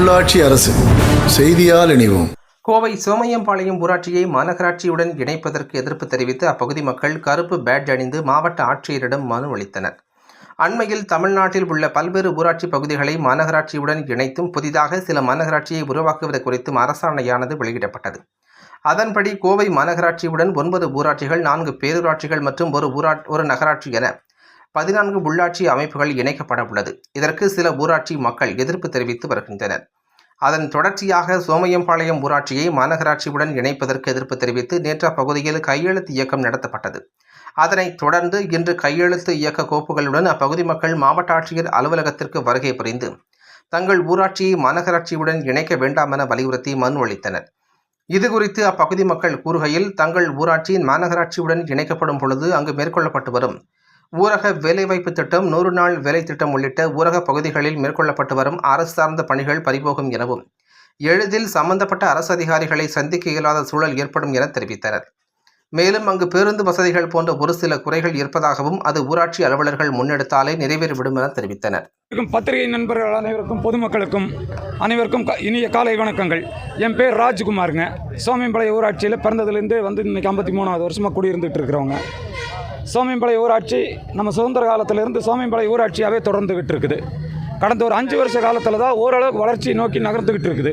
உள்ளாட்சி அரசு. செய்தியால் இணைவோம். கோவை சோமையம்பாளையம் ஊராட்சியை மாநகராட்சியுடன் இணைப்பதற்கு எதிர்ப்பு தெரிவித்து அப்பகுதி மக்கள் கருப்பு பேட்ஜ் அணிந்து மாவட்ட ஆட்சியரிடம் மனு அளித்தனர். அண்மையில் தமிழ்நாட்டில் உள்ள பல்வேறு ஊராட்சி பகுதிகளை மாநகராட்சியுடன் இணைத்தும் புதிதாக சில மாநகராட்சியை உருவாக்குவது குறித்தும் அரசாணையானது வெளியிடப்பட்டது. அதன்படி கோவை மாநகராட்சியுடன் ஒன்பது ஊராட்சிகள் நான்கு பேரூராட்சிகள் மற்றும் ஒரு ஊரா ஒரு நகராட்சி என பதினான்கு உள்ளாட்சி அமைப்புகள் இணைக்கப்பட உள்ளது இதற்கு சில ஊராட்சி மக்கள் எதிர்ப்பு தெரிவித்து வருகின்றனர். அதன் தொடர்ச்சியாக சோமையம்பாளையம் ஊராட்சியை மாநகராட்சியுடன் இணைப்பதற்கு எதிர்ப்பு தெரிவித்து நேற்று அப்பகுதியில் கையெழுத்து இயக்கம் நடத்தப்பட்டது. அதனைத் தொடர்ந்து இன்று கையெழுத்து இயக்க கோப்புகளுடன் அப்பகுதி மக்கள் மாவட்ட ஆட்சியர் அலுவலகத்திற்கு வருகை புரிந்து தங்கள் ஊராட்சியை மாநகராட்சியுடன் இணைக்க வேண்டாம் என வலியுறுத்தி மனு அளித்தனர். இதுகுறித்து அப்பகுதி மக்கள் கூறுகையில் தங்கள் ஊராட்சி மாநகராட்சியுடன் இணைக்கப்படும் பொழுது அங்கு மேற்கொள்ளப்பட்டு வரும் ஊரக வேலைவாய்ப்பு திட்டம் நூறு நாள் வேலை திட்டம் உள்ளிட்ட ஊரக பகுதிகளில் மேற்கொள்ளப்பட்டு வரும் அரசு சார்ந்த பணிகள் பறிபோகும் எனவும் எளிதில் சம்பந்தப்பட்ட அரசு அதிகாரிகளை சந்திக்க இயலாத சூழல் ஏற்படும் என தெரிவித்தனர். மேலும் அங்கு பேருந்து வசதிகள் போன்ற ஒரு சில குறைகள் இருப்பதாகவும் அது ஊராட்சி அலுவலர்கள் முன்னெடுத்தாலே நிறைவேறிவிடும் என தெரிவித்தனர். பத்திரிகை நண்பர்கள் அனைவருக்கும் பொதுமக்களுக்கும் அனைவருக்கும் க- இனிய காலை வணக்கங்கள். என் பேர் ராஜ்குமாருங்க. சோமியம்பாளைய ஊராட்சியில் பிறந்ததுலேருந்து வந்து இன்னைக்கு ஐம்பத்தி மூணாவது வருஷமாக குடியிருந்துகிட்டு இருக்கிறவங்க. சோமியம்பாளைய ஊராட்சி நம்ம சுதந்திர காலத்திலிருந்து சோமியம்பாளைய ஊராட்சியாகவே தொடர்ந்துக்கிட்டு இருக்குது கடந்த ஒரு அஞ்சு வருஷ காலத்தில் தான் ஓரளவுக்கு வளர்ச்சி நோக்கி நகர்ந்துக்கிட்டு இருக்குது.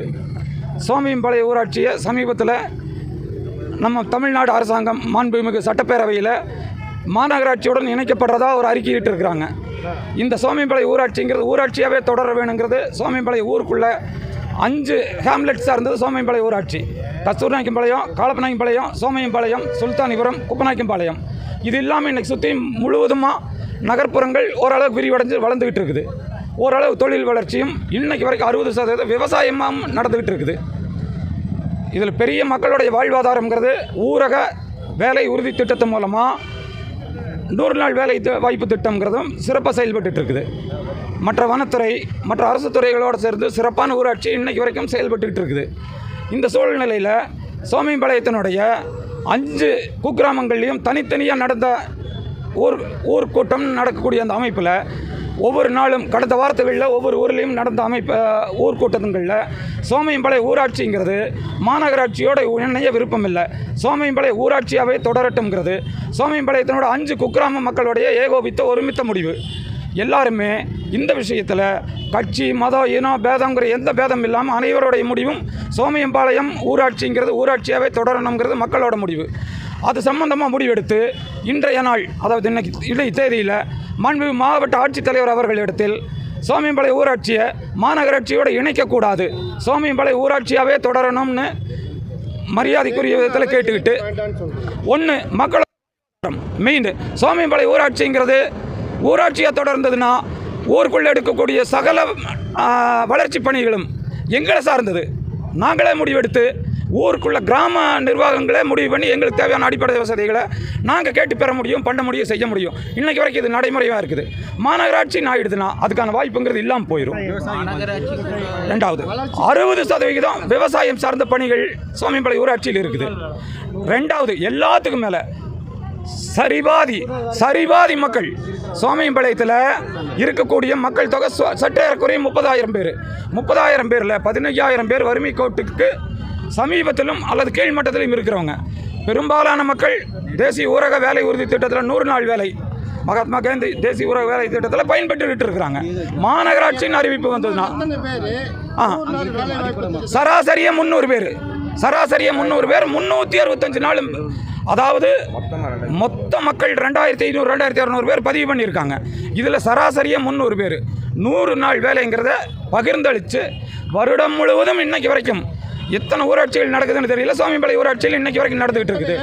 சோமியம்பாளைய ஊராட்சியை சமீபத்தில் நம்ம தமிழ்நாடு அரசாங்கம் மாண்புமிகு சட்டப்பேரவையில் மாநகராட்சியுடன் இணைக்கப்படுறதா ஒரு அறிக்கையிட்டு இருக்கிறாங்க. இந்த சோமியம்பாளைய ஊராட்சிங்கிறது ஊராட்சியாகவே தொடர வேணுங்கிறது சோமியம்பாளைய ஊருக்குள்ளே அஞ்சு ஹேம்லெட் சார்ந்தது சோமியம்பாளைய ஊராட்சி. கஸ்தூர்நாயக்கம்பாளையம் காலப்பநாயக்கம்பாளையம் சோமயம்பாளையம் சுல்தானிபுரம் குப்பநாயக்கம்பாளையம் இது இல்லாமல் இன்றைக்கி சுற்றி முழுவதுமாக நகர்ப்புறங்கள் ஓரளவுக்கு விரிவடைஞ்சு வளர்ந்துக்கிட்டு இருக்குது. ஓரளவு தொழில் வளர்ச்சியும் இன்றைக்கு வரைக்கும் அறுபது சதவீதம் விவசாயமும் நடந்துக்கிட்டு இருக்குது. இதில் பெரிய மக்களுடைய வாழ்வாதாரங்கிறது ஊரக வேலை உறுதி திட்டத்தின் மூலமாக நூறு நாள் வேலை வாய்ப்பு திட்டம்ங்கிறதும் சிறப்பாக செயல்பட்டு இருக்குது. மற்ற வனத்துறை மற்ற அரசு துறைகளோடு சேர்ந்து சிறப்பான ஊராட்சி இன்றைக்கு வரைக்கும் செயல்பட்டுக்கிட்டு இருக்குது. இந்த சூழ்நிலையில் சோமியம்பாளையத்தினுடைய அஞ்சு குக்கிராமங்கள்லேயும் தனித்தனியாக நடந்த ஊர் ஊர் கூட்டம் நடக்கக்கூடிய அந்த அமைப்பில் ஒவ்வொரு நாளும் கடந்த வாரத்துகளில் ஒவ்வொரு ஊர்லேயும் நடந்த அமைப்பு ஊர் கூட்டங்களில் சோமையம்பாளைய ஊராட்சிங்கிறது மாநகராட்சியோட இணைய விருப்பம் இல்லை சோமையம்பாளைய ஊராட்சியாகவே தொடரட்டும்ங்கிறது. சோமையம்பாளையத்தினோட அஞ்சு குக்கிராம மக்களுடைய ஏகோபித்த ஒருமித்த முடிவு. எல்லாருமே இந்த விஷயத்தில் கட்சி மதம் இனம் பேதங்கிற எந்த பேதம் இல்லாமல் அனைவருடைய முடிவும் சோமையம்பாளையம் ஊராட்சிங்கிறது ஊராட்சியாகவே தொடரணுங்கிறது மக்களோட முடிவு. அது சம்பந்தமாக முடிவெடுத்து இன்றைய நாள் அதாவது இன்னைக்கு இன்றைய தேதியில் மாண்பு மாவட்ட ஆட்சித்தலைவர் அவர்களிடத்தில் சோமியம்பாளைய ஊராட்சியை மாநகராட்சியோடு இணைக்கக்கூடாது. சோமியம்பாளைய ஊராட்சியாகவே தொடரணும்னு மரியாதைக்குரிய விதத்தில் கேட்டுக்கிட்டு ஒன்று மக்கள் மெயின் சோமியம்பாளைய ஊராட்சிங்கிறது ஊராட்சியாக தொடர்ந்ததுன்னா ஊருக்குள்ளே எடுக்கக்கூடிய சகல வளர்ச்சி பணிகளும் எங்களை சார்ந்தது. நாங்களே முடிவெடுத்து ஊருக்குள்ள கிராம நிர்வாகங்களே முடிவு பண்ணி எங்களுக்கு தேவையான அடிப்படை வசதிகளை நாங்கள் கேட்டு பெற முடியும் பண்ண முடியும் செய்ய முடியும். இன்னைக்கு வரைக்கும் இது நடைமுறையாக இருக்குது. மாநகராட்சி ஆயிடுதுன்னா அதுக்கான வாய்ப்புங்கிறது இல்லாமல் போயிடும் ரெண்டாவது அறுபது சதவிகிதம் விவசாயம் சார்ந்த பணிகள் சோமியம்பாளைய ஊராட்சியில் இருக்குது. ரெண்டாவது எல்லாத்துக்கும் மேலே சரிபாதி சரிபாதி மக்கள் சோமையம்பாளையத்தில் இருக்கக்கூடிய மக்கள் தொகை ச- சற்றேறக்குறைய முப்பதாயிரம் பேர். முப்பதாயிரம் பேரில் பதினஞ்சாயிரம் பேர் வறுமை கோட்டுக்கு சமீபத்திலும் அல்லது கீழ்மட்டத்திலும் இருக்கிறவங்க. பெரும்பாலான மக்கள் தேசிய ஊரக வேலை உறுதி திட்டத்தில் நூறு நாள் வேலை. மகாத்மா காந்தி தேசிய ஊரக வேலை திட்டத்தில் பயன்பட்டுக்கிட்டு இருக்கிறாங்க. மாநகராட்சியின் அறிவிப்பு வந்ததுன்னா. ஆ. சராசரியாக முந்நூறு பேர். சராசரியாக முந்நூறு பேர் முந்நூற்றி அறுபத்தஞ்சு நாளும். அதாவது மொத்த மக்கள் ரெண்டாயிரத்தி ஐநூறு ரெண்டாயிரத்தி இரநூறு பேர் பதிவு பண்ணியிருக்காங்க. இதில் சராசரியாக முந்நூறு பேர். நூறு நாள் வேலைங்கிறத பகிர்ந்தளித்து வருடம் முழுவதும் இன்னைக்கு வரைக்கும் எத்தனை ஊராட்சிகள் நடக்குதுன்னு தெரியல. சுவாமிபாளைய ஊராட்சியில் இன்னைக்கு வரைக்கும் நடந்துகிட்டு இருக்குது.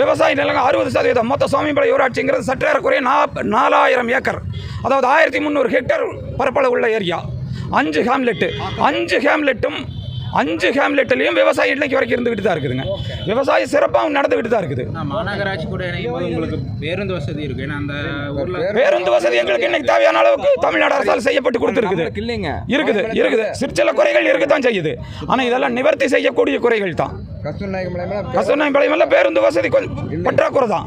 விவசாய நிலங்களா? அறுபது சதவீதம். மொத்த சுவாமிபாளைய ஊராட்சிங்கிறது சற்றேறக்குறைய நா நாலாயிரம் ஏக்கர். அதாவது ஆயிரத்தி முந்நூறு ஹெக்டேர் பரப்பளவு உள்ள ஏரியா. அஞ்சு ஹேம்லெட்டு. அஞ்சு ஹேம்லெட்டும் அஞ்சு ஹேம்லெட்லையும் விவசாயம் இன்னைக்கு வரைக்கும் இருந்துகிட்டு தான் இருக்குதுங்க. விவசாயம் சிறப்பாக நடந்துகிட்டு தான் இருக்குது. மாநகராட்சி கூட உங்களுக்கு பேருந்து வசதி இருக்கு. ஏன்னா அந்த ஊர்ல பேருந்து வசதி எங்களுக்கு இன்னைக்கு தேவையான அளவுக்கு தமிழ்நாடு அரசால் செய்யப்பட்டு கொடுத்துருக்குது. இல்லைங்க. இருக்குது இருக்குது. சிற்சில குறைகள் இருக்கத்தான் செய்யுது. ஆனால் இதெல்லாம் நிவர்த்தி செய்யக்கூடிய குறைகள் தான். கசூர்நாயம்பாளையம் பேருந்து வசதி கொஞ்சம் பற்றாக்குறை தான்.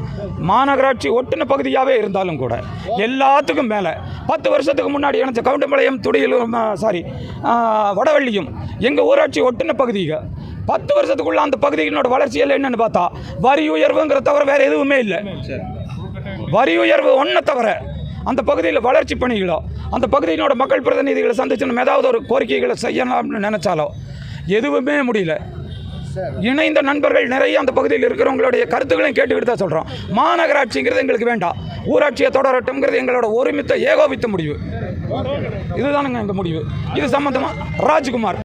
மாநகராட்சி ஒட்டின பகுதியாகவே இருந்தாலும் கூட எல்லாத்துக்கும் மேலே பத்து வருஷத்துக்கு முன்னாடி இணைச்ச கவுண்டம்பாளையம் துடியலூர் சாரி வடவள்ளியும் எங்கள் ஊராட்சி ஒட்டின பகுதிகள் பத்து வருஷத்துக்குள்ள அந்த பகுதிகளோட வளர்ச்சியில் என்னன்னு பார்த்தா வரி உயர்வுங்கிற தவிர வேறு எதுவுமே இல்லை. வரி உயர்வு ஒன்றை தவிர அந்த பகுதியில் வளர்ச்சி பணிகளோ அந்த பகுதியினோட மக்கள் பிரதிநிதிகளை சந்திச்சு நம்ம ஏதாவது ஒரு கோரிக்கைகளை செய்யலாம்னு நினச்சாலோ எதுவுமே முடியல. இணைந்த நண்பர்கள் நிறைய அந்த பகுதியில் இருக்கிறவங்களுடைய கருத்துக்களையும் கேட்டுக்கிட்டு தான் சொல்கிறோம் மாநகராட்சிங்கிறது எங்களுக்கு வேண்டாம். ஊராட்சியை தொடரட்டும்ங்கிறது எங்களோட ஒருமித்த ஏகோபித்த முடிவு. இதுதானுங்க எங்கள் முடிவு. இது சம்மந்தமாக ராஜ்குமார்.